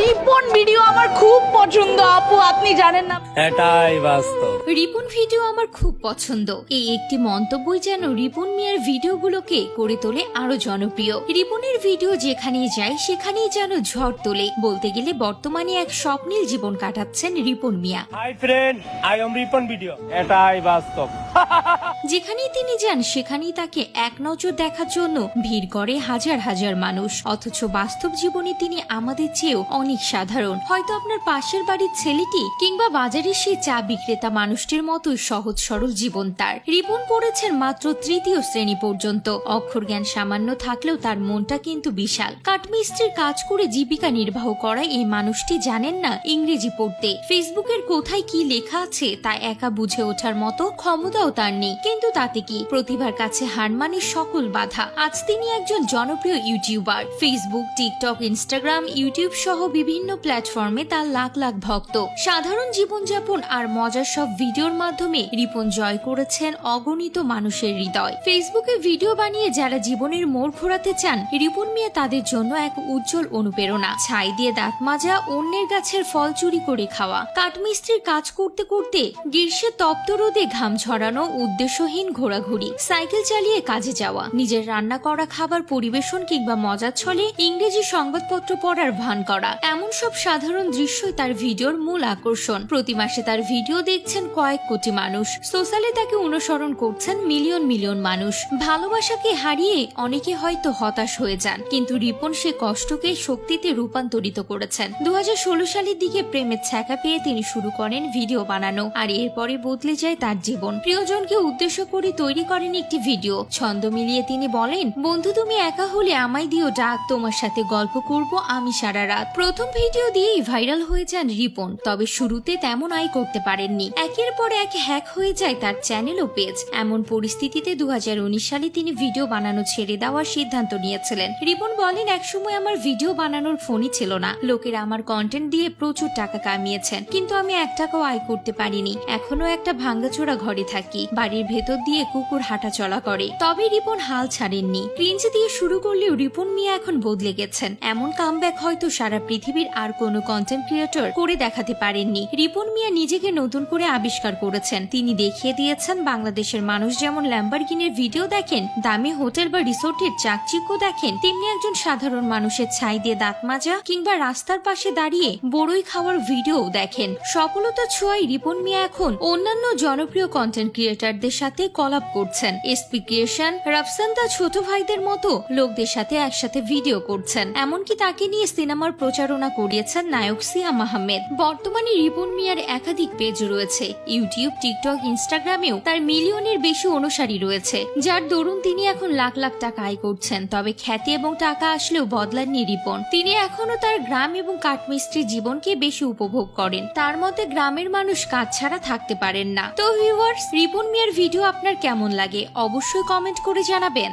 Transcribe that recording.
Ripon video আমার খুব পছন্দ। আপু আপনি জানেন না? এটাই বাস্তব। রিপন ভিডিও আমার খুব পছন্দ। এই একটি মন্তব্যই যেন রিপন মিয়ার ভিডিওগুলোকে করে তোলে আরও জনপ্রিয়। রিপনের ভিডিও যেখানেই যায় সেখানেই যেন ঝড় তোলে। বলতে গেলে বর্তমানে এক স্বপ্নীল জীবন কাটাচ্ছেন Ripon Mia. Hi friend I am Ripon video এটাই বাস্তব। যেখানেই তিনি যান, সেখানেই তাকে এক নজর দেখার জন্য ভিড় করে হাজার হাজার মানুষ। অথচ বাস্তব জীবনে তিনি আমাদের চেয়েও অনেক সাধারণ। হয়তো আপনার পাশের বাড়ির ছেলেটি কিংবা বাজারের সেই চা বিক্রেতা মানুষটির মতো সহজ সরল জীবন তার। রিপন পড়েছেন মাত্র তৃতীয় শ্রেণি পর্যন্ত। অক্ষর জ্ঞান সামান্য থাকলেও তার মনটা কিন্তু বিশাল। কাঠমিস্ত্রির কাজ করে জীবিকা নির্বাহ করা এই মানুষটি জানেন না ইংরেজি পড়তে। ফেসবুকের কোথায় কি লেখা আছে তা একা বুঝে ওঠার মতো ক্ষমতাও তার নেই। কিন্তু তাতে কি? প্রতিভার কাছে হার মানে সকল বাধা। আজ তিনি একজন জনপ্রিয় YouTuber. Facebook TikTok Instagram YouTube সহ বিভিন্ন প্ল্যাটফর্মে তার লাখ লাখ ভক্ত। সাধারণ জীবনযাপন আর মজার সব ভিডিওর মাধ্যমে রিপন জয় করেছেন অগণিত মানুষের হৃদয়। ফেসবুকে ভিডিও বানিয়ে যারা জীবনের মোড় ঘোরাতে চান, রিপন মিয়া তাদের জন্য এক উজ্জ্বল অনুপ্রেরণা। ছাই দিয়ে দাঁত মাজা, অন্যের গাছের ফল চুরি করে খাওয়া। কাঠমিস্ত্রির কাজ করতে করতে গ্রীষ্মে তপ্ত রোদে ঘাম ঝরানো উদ্দেশ্যহীন ঘোরাঘুরি, সাইকেল চালিয়ে কাজে যাওয়া, নিজের রান্না করা খাবার পরিবেশন কিংবা মজার ছলে ইংরেজি সংবাদপত্র পড়ার ভান করা। এমন সব সাধারণ দৃশ্যই তার ভিডিওর মূল আকর্ষণ। প্রতি মাসে তার ভিডিও দেখছেন কয়েক কোটি মানুষ। সোশ্যালে তাকে অনুসরণ করছেন মিলিয়ন মিলিয়ন মানুষ। ভালোবাসাকে হারিয়ে অনেকে হয়তো হতাশ হয়ে যান, কিন্তু রিপন সে কষ্টকে শক্তিতে রূপান্তরিত করেছেন। দু হাজার ষোলো সালের দিকে প্রেমের ছ্যাঁকা পেয়ে তিনি শুরু করেন ভিডিও বানানো, আর এরপরে বদলে যায় তার জীবন। প্রিয়জনকে উদ্দেশ্য করে তৈরি করেন একটি ভিডিও। ছন্দ মিলিয়ে তিনি বলেন, বন্ধু, তুমি একা হলে আমায় দিও ডাক, তোমার সাথে গল্প করব আমি সারা রাত। প্রথম ভিডিও দিয়েই ভাইরাল হয়ে যান রিপন, তবে শুরুতে তেমন আয় করতে পারেননি। একের পর এক হ্যাক হয়ে যায় তার চ্যানেল ও পেজ এমন পরিস্থিতিতে দু হাজার উনিশ সালে তিনি ভিডিও বানানো ছেড়ে দেওয়ার সিদ্ধান্ত নিয়েছিলেন। রিপন বলেন, একসময় আমার ভিডিও বানানোর ফোনই ছিল না। লোকেরা আমার কন্টেন্ট দিয়ে প্রচুর টাকা কামিয়েছেন। কিন্তু আমি এক টাকাও আয় করতে পারিনি। এখনও একটা ভাঙ্গাচোরা ঘরে থাকি। বাড়ির ভেতর দিয়ে কুকুর হাঁটা চলা করে। তবে রিপন হাল ছাড়েননি। ক্রিঞ্জ দিয়ে শুরু করলেও রিপন মিয়া এখন বদলে গেছেন। এমন কামব্যাক হয়তো সারা পৃথিবীর আর কোনো কন্টেন্ট ক্রিয়েটর করে দেখাতে পারেননি। রিপন মিয়া নিজেকে নতুন করে আবিষ্কার করেছেন। তিনি দেখিয়ে দিয়েছেন, বাংলাদেশের মানুষ যেমন ল্যাম্বারগিনের ভিডিও দেখেন, দামি হোটেল বা রিসোর্টের চাকচিক্য দেখেন, তেমনি একজন সাধারণ মানুষের ছাই দিয়ে দাঁত মাজা কিংবা রাস্তার পাশে দাঁড়িয়ে বড়ই খাওয়ার ভিডিও দেখেন। সফলতা ছোঁয়ায় রিপন মিয়া এখন অন্যান্য জনপ্রিয় কন্টেন্ট ক্রিয়েটারদের সাথে কলাপ করছেন। এসপি ক্রিয়েশন রাফসান্দা ছোট ভাইদের মতো লোকদের সাথে একসাথে ভিডিও করছেন। এমনকি তাকে নিয়ে সিনেমার প্রচারণা করিয়েছেন নায়ক সিয়াম আহমেদ বর্তমানে রিপন মিয়ার একাধিক পেজ রয়েছে। ইউটিউব টিকটক ইনস্টাগ্রামেও তার মিলিয়নের বেশি অনুসারী রয়েছে। যার দরুন তিনি এখন লাখ লাখ টাকা আয় করছেন। তবে খ্যাতি এবং টাকা আসলেও বদলাননি রিপন তিনি এখনও তার গ্রাম এবং কাঠমিস্ত্রি জীবনকে বেশি উপভোগ করেন। তার মতে গ্রামের মানুষ কাজ ছাড়া থাকতে পারেন না। তো ভিউয়ার্স রিপন মিয়ার ভিডিও আপনার কেমন লাগে অবশ্যই কমেন্ট করে জানাবেন।